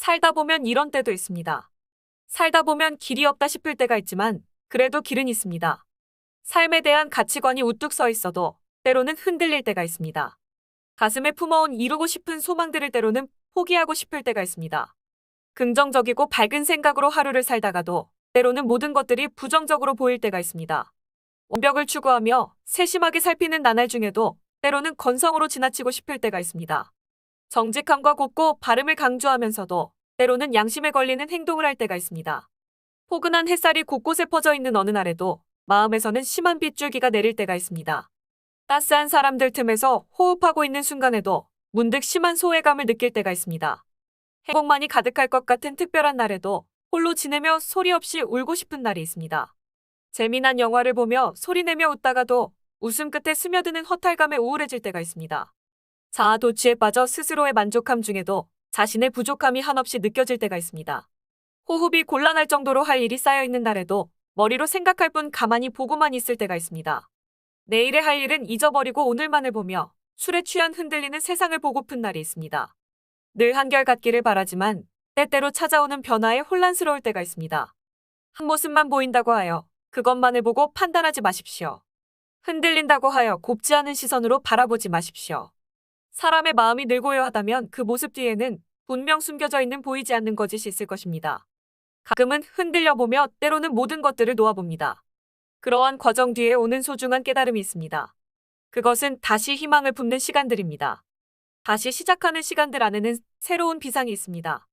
살다 보면 이런 때도 있습니다. 살다 보면 길이 없다 싶을 때가 있지만 그래도 길은 있습니다. 삶에 대한 가치관이 우뚝 서 있어도 때로는 흔들릴 때가 있습니다. 가슴에 품어온 이루고 싶은 소망들을 때로는 포기하고 싶을 때가 있습니다. 긍정적이고 밝은 생각으로 하루를 살다가도 때로는 모든 것들이 부정적으로 보일 때가 있습니다. 완벽을 추구하며 세심하게 살피는 나날 중에도 때로는 건성으로 지나치고 싶을 때가 있습니다. 정직함과 곱고 발음을 강조하면서도 때로는 양심에 걸리는 행동을 할 때가 있습니다. 포근한 햇살이 곳곳에 퍼져 있는 어느 날에도 마음에서는 심한 빗줄기가 내릴 때가 있습니다. 따스한 사람들 틈에서 호흡하고 있는 순간에도 문득 심한 소외감을 느낄 때가 있습니다. 행복만이 가득할 것 같은 특별한 날에도 홀로 지내며 소리 없이 울고 싶은 날이 있습니다. 재미난 영화를 보며 소리내며 웃다가도 웃음 끝에 스며드는 허탈감에 우울해질 때가 있습니다. 자아 도취에 빠져 스스로의 만족함 중에도 자신의 부족함이 한없이 느껴질 때가 있습니다. 호흡이 곤란할 정도로 할 일이 쌓여 있는 날에도 머리로 생각할 뿐 가만히 보고만 있을 때가 있습니다. 내일의 할 일은 잊어버리고 오늘만을 보며 술에 취한 흔들리는 세상을 보고픈 날이 있습니다. 늘 한결같기를 바라지만 때때로 찾아오는 변화에 혼란스러울 때가 있습니다. 한 모습만 보인다고 하여 그것만을 보고 판단하지 마십시오. 흔들린다고 하여 곱지 않은 시선으로 바라보지 마십시오. 사람의 마음이 늙고요 하다면 그 모습 뒤에는 분명 숨겨져 있는 보이지 않는 거짓이 있을 것입니다. 가끔은 흔들려 보며 때로는 모든 것들을 놓아봅니다. 그러한 과정 뒤에 오는 소중한 깨달음이 있습니다. 그것은 다시 희망을 품는 시간들입니다. 다시 시작하는 시간들 안에는 새로운 비상이 있습니다.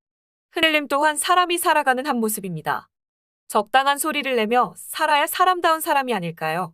흔들림 또한 사람이 살아가는 한 모습입니다. 적당한 소리를 내며 살아야 사람다운 사람이 아닐까요?